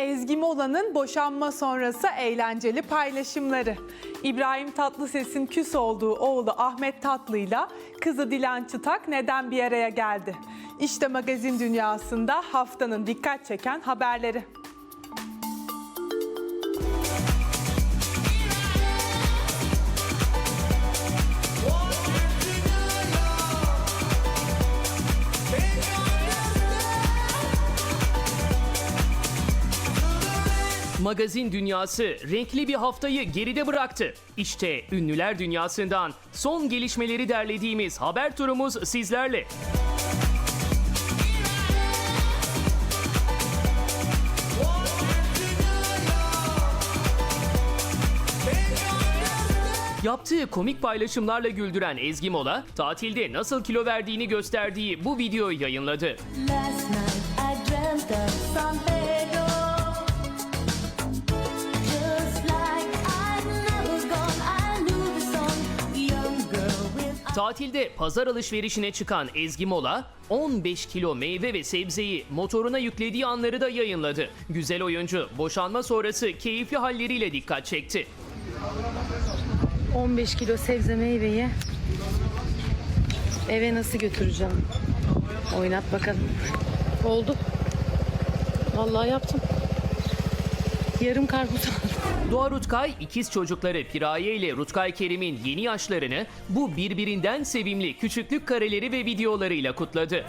Ezgi Mola'nın boşanma sonrası eğlenceli paylaşımları. İbrahim Tatlıses'in küs olduğu oğlu Ahmet Tatlı'yla kızı Dilan Çıtak neden bir araya geldi? İşte magazin dünyasında haftanın dikkat çeken haberleri. Magazin dünyası renkli bir haftayı geride bıraktı. İşte ünlüler dünyasından son gelişmeleri derlediğimiz haber turumuz sizlerle. Yaptığı komik paylaşımlarla güldüren Ezgi Mola, tatilde nasıl kilo verdiğini gösterdiği bu videoyu yayınladı. Last night I dreamt of San Tatilde pazar alışverişine çıkan Ezgi Mola, 15 kilo meyve ve sebzeyi motoruna yüklediği anları da yayınladı. Güzel oyuncu boşanma sonrası keyifli halleriyle dikkat çekti. 15 kilo sebze meyveyi eve nasıl götüreceğim? Oynat bakalım. Oldu. Vallahi yaptım. Yarım karpuz aldım. Doğa Rutkay ikiz çocukları Piraye ile Rutkay Kerim'in yeni yaşlarını bu birbirinden sevimli küçüklük kareleri ve videolarıyla kutladı.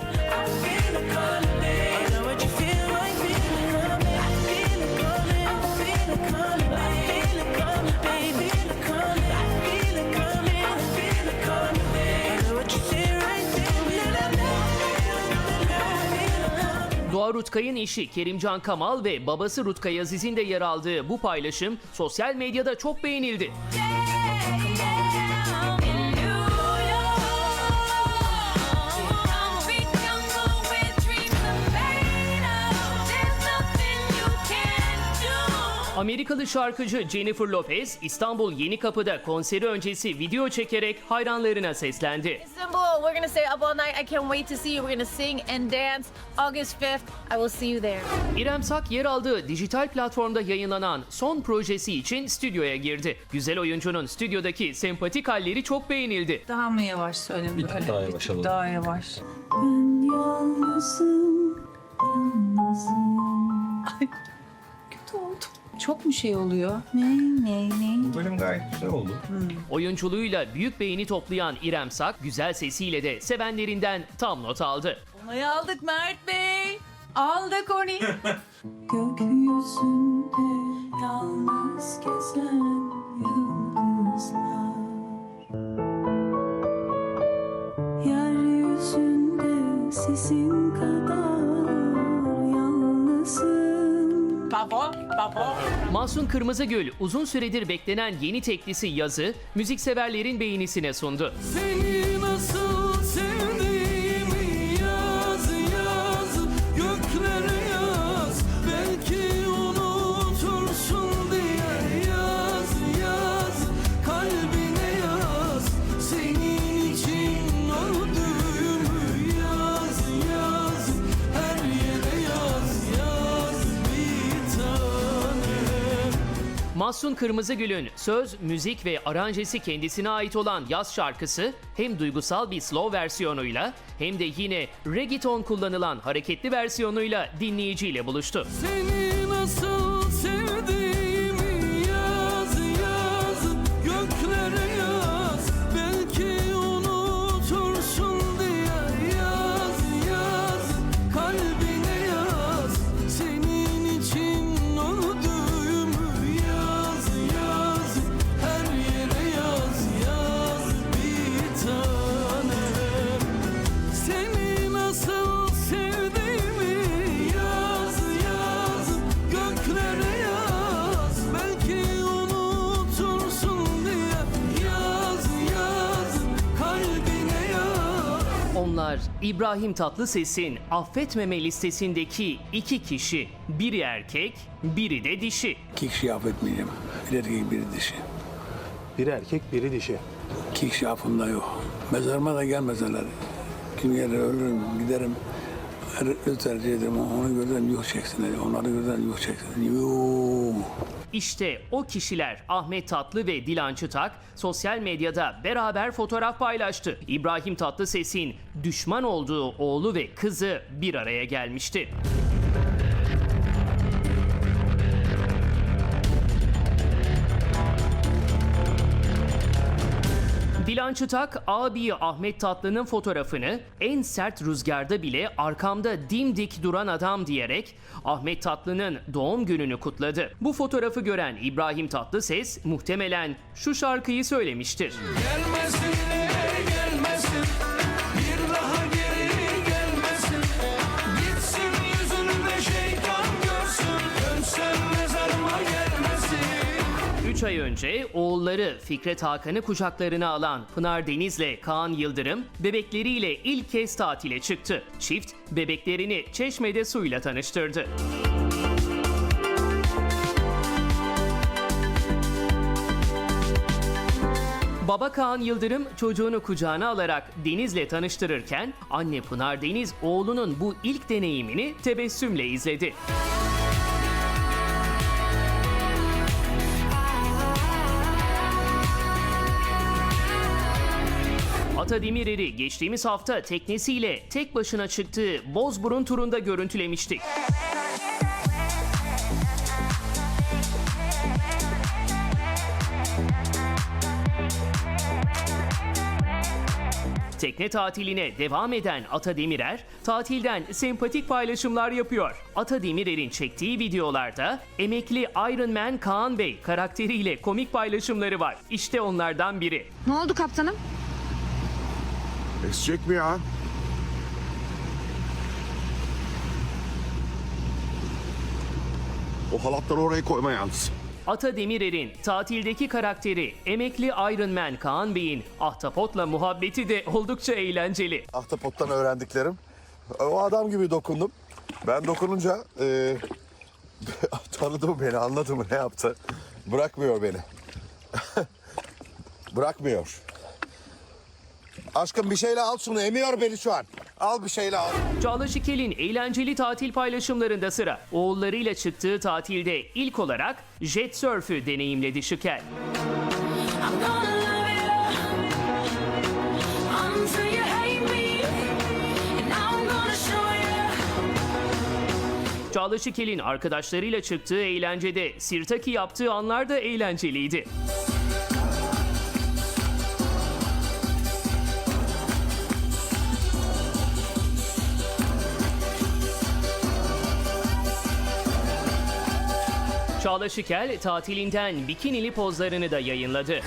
Doğa Rutkay'ın eşi Kerimcan Kamal ve babası Rutkay Aziz'in de yer aldığı bu paylaşım sosyal medyada çok beğenildi. Amerikalı şarkıcı Jennifer Lopez İstanbul Yenikapı'da konseri öncesi video çekerek hayranlarına seslendi. Istanbul, we're gonna stay up all night. I can't wait to see you. We're gonna sing and dance. August 5th, I will see you there. İrem Sak yer aldığı dijital platformda yayınlanan son projesi için stüdyoya girdi. Güzel oyuncunun stüdyodaki sempatik halleri çok beğenildi. Daha mı yavaş söyle Bir tık daha yavaş alalım. Daha yavaş. Ben yalnızım, yalnızım. Oldu. Çok mu şey oluyor? Ne ne ne? Bölüm gayet güzel oldu. Oyunculuğuyla büyük beğeni toplayan İrem Sak, güzel sesiyle de sevenlerinden tam not aldı. Onayı aldık Mert Bey. Aldık onu. Gökyüzünde yalnız gezen yıldızlar Yeryüzünde sesin baba baba. Mahsun Kırmızıgül uzun süredir beklenen yeni teklisi Yazı, müzikseverlerin beğenisine sundu. Seni Mahsun Kırmızıgül'ün söz, müzik ve aranjesi kendisine ait olan Yaz şarkısı hem duygusal bir slow versiyonuyla hem de yine reggaeton kullanılan hareketli versiyonuyla dinleyiciyle buluştu. Seni nasıl Onlar İbrahim Tatlıses'in affetmeme listesindeki iki kişi. Biri erkek, biri de dişi. İki kişi affetmeyeceğim. Bir erkek bir dişi. Bir erkek, biri dişi. İki kişi affımda yok. Mezarıma da gelmeseler. Kim gelir ölürüm giderim. Er- tercih ederim onu gözden yok çeksin dedi. Onları gözden yok çeksin. Yuuu. İşte o kişiler Ahmet Tatlı ve Dilan Çıtak sosyal medyada beraber fotoğraf paylaştı. İbrahim Tatlıses'in düşman olduğu oğlu ve kızı bir araya gelmişti. Dilan Çıtak, abi Ahmet Tatlı'nın fotoğrafını en sert rüzgarda bile arkamda dimdik duran adam diyerek Ahmet Tatlı'nın doğum gününü kutladı. Bu fotoğrafı gören İbrahim Tatlıses muhtemelen şu şarkıyı söylemiştir. Gelmesin 3 ay önce oğulları Fikret Hakan'ı kucaklarına alan Pınar Deniz'le Kaan Yıldırım bebekleriyle ilk kez tatile çıktı. Çift bebeklerini Çeşme'de suyla tanıştırdı. Baba Kaan Yıldırım çocuğunu kucağına alarak Deniz'le tanıştırırken anne Pınar Deniz oğlunun bu ilk deneyimini tebessümle izledi. Ata Demirer'i geçtiğimiz hafta teknesiyle tek başına çıktığı Bozburun turunda görüntülemiştik. Tekne tatiline devam eden Ata Demirer, tatilden sempatik paylaşımlar yapıyor. Ata Demirer'in çektiği videolarda emekli Iron Man Kaan Bey karakteriyle komik paylaşımları var. İşte onlardan biri. Ne oldu kaptanım? Esecek mi ya? O halatları oraya koyma yalnız. Ata Demirer'in tatildeki karakteri emekli Iron Man Kaan Bey'in ahtapotla muhabbeti de oldukça eğlenceli. Ahtapottan öğrendiklerim. O adam gibi dokundum. Ben dokununca e, tanıdı mı beni, anladı mı, ne yaptı? Bırakmıyor beni. Bırakmıyor. Aşkım bir şeyle al şunu, emiyor beni şu an. Al bir şeyle al. Çağla Şikel'in eğlenceli tatil paylaşımlarında sıra. Oğullarıyla çıktığı tatilde ilk olarak jet sörfü deneyimledi Şikel. Çağla Şikel'in arkadaşlarıyla çıktığı eğlencede sirtaki yaptığı anlar da eğlenceliydi. Çağla Şikel tatilinden bikinili pozlarını da yayınladı.